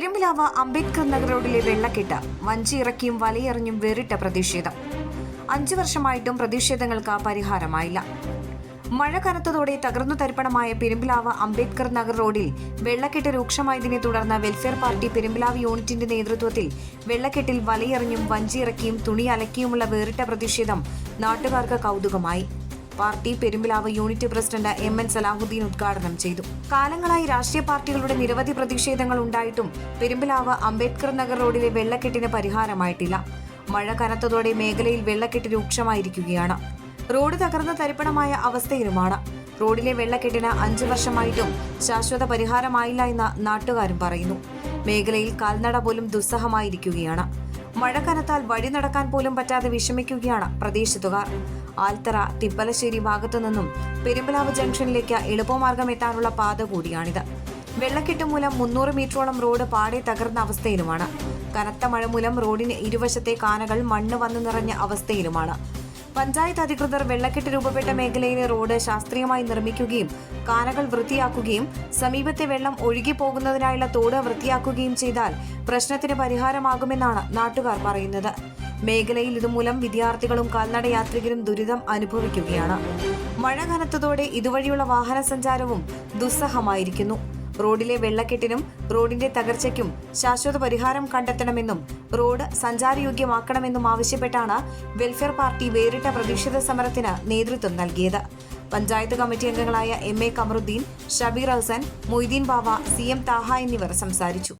പെരുമ്പിലാവ് അംബേദ്കർ നഗർ റോഡിലെ വെള്ളക്കെട്ട്. വഞ്ചി ഇറക്കിയും വലയെറിഞ്ഞും വേറിട്ട പ്രതിഷേധം. അഞ്ചു വർഷമായിട്ടും പ്രതിഷേധങ്ങൾക്ക് പരിഹാരമായില്ല. മഴ കനത്തതോടെ തകർന്നു തരിപ്പണമായ പെരുമ്പിലാവ് അംബേദ്കർ നഗർ റോഡിൽ വെള്ളക്കെട്ട് രൂക്ഷമായതിനെ തുടർന്ന് വെൽഫെയർ പാർട്ടി പെരുമ്പിലാവ് യൂണിറ്റിന്റെ നേതൃത്വത്തിൽ വെള്ളക്കെട്ടിൽ വലയെറിഞ്ഞും വഞ്ചി ഇറക്കിയും തുണി അലക്കിയുമുള്ള വേറിട്ട പ്രതിഷേധം നാട്ടുകാർക്ക് കൗതുകമായി. Party Perumpilavu unit president M N Salahuddin ഉദ്ഘാടനം ചെയ്തു. കാലങ്ങളായി രാഷ്ട്രീയ പാർട്ടികളുടെ നിരവധി പ്രതിഷേധങ്ങൾ ഉണ്ടായിട്ടും പെരുമ്പിലാവ് അംബേദ്കർ നഗർ റോഡിലെ വെള്ളക്കെട്ടിന് പരിഹാരമായിട്ടില്ല. മഴ കനത്തതോടെ മേഖലയിൽ വെള്ളക്കെട്ട് രൂക്ഷമായിരിക്കുകയാണ്. റോഡ് തകർന്ന തരിപ്പണമായ അവസ്ഥയിലുമാണ്. റോഡിലെ വെള്ളക്കെട്ടിന് അഞ്ചു വർഷമായിട്ടും ശാശ്വത പരിഹാരമായില്ല എന്ന് നാട്ടുകാരും പറയുന്നു. മേഖലയിൽ കാൽനട പോലും ദുസ്സഹമായിരിക്കുകയാണ്. മഴ കനത്താൽ വഴി നടക്കാൻ പോലും പറ്റാതെ വിഷമിക്കുകയാണ് പ്രദേശത്തുകാർ. ആൽത്തറ തിപ്പലശ്ശേരി ഭാഗത്തു നിന്നും പെരുമ്പലാവ് ജംഗ്ഷനിലേക്ക് എളുപ്പമാർഗം എത്താനുള്ള പാത കൂടിയാണിത്. വെള്ളക്കെട്ട് മൂലം മുന്നൂറ് മീറ്ററോളം റോഡ് പാടെ തകർന്ന അവസ്ഥയിലുമാണ്. കനത്ത മഴ മൂലം റോഡിന് ഇരുവശത്തെ കാനകൾ മണ്ണ് വന്നു നിറഞ്ഞ അവസ്ഥയിലുമാണ്. പഞ്ചായത്ത് അധികൃതർ വെള്ളക്കെട്ട് രൂപപ്പെട്ട മേഖലയിലെ റോഡ് ശാസ്ത്രീയമായി നിർമ്മിക്കുകയും കാനകൾ വൃത്തിയാക്കുകയും സമീപത്തെ വെള്ളം ഒഴുകി പോകുന്നതിനായുള്ള തോട് വൃത്തിയാക്കുകയും ചെയ്താൽ പ്രശ്നത്തിന് പരിഹാരമാകുമെന്നാണ് നാട്ടുകാർ പറയുന്നത്. മേഖലയിൽ ഇതുമൂലം വിദ്യാർത്ഥികളും കാൽനട യാത്രികരും ദുരിതം അനുഭവിക്കുകയാണ്. മഴ കനത്തതോടെ ഇതുവഴിയുള്ള വാഹന സഞ്ചാരവും ദുസ്സഹമായിരിക്കുന്നു. റോഡിലെ വെള്ളക്കെട്ടിനും റോഡിന്റെ തകർച്ചയ്ക്കും ശാശ്വത പരിഹാരം കണ്ടെത്തണമെന്നും റോഡ് സഞ്ചാരയോഗ്യമാക്കണമെന്നും ആവശ്യപ്പെട്ടാണ് വെൽഫെയർ പാർട്ടി വേറിട്ട പ്രതിഷേധ സമരത്തിന് നേതൃത്വം നൽകിയത്. പഞ്ചായത്ത് കമ്മിറ്റി അംഗങ്ങളായ M A Kamaruddin Shabeer Hasan Moideen Bava C M Thaha എന്നിവർ സംസാരിച്ചു.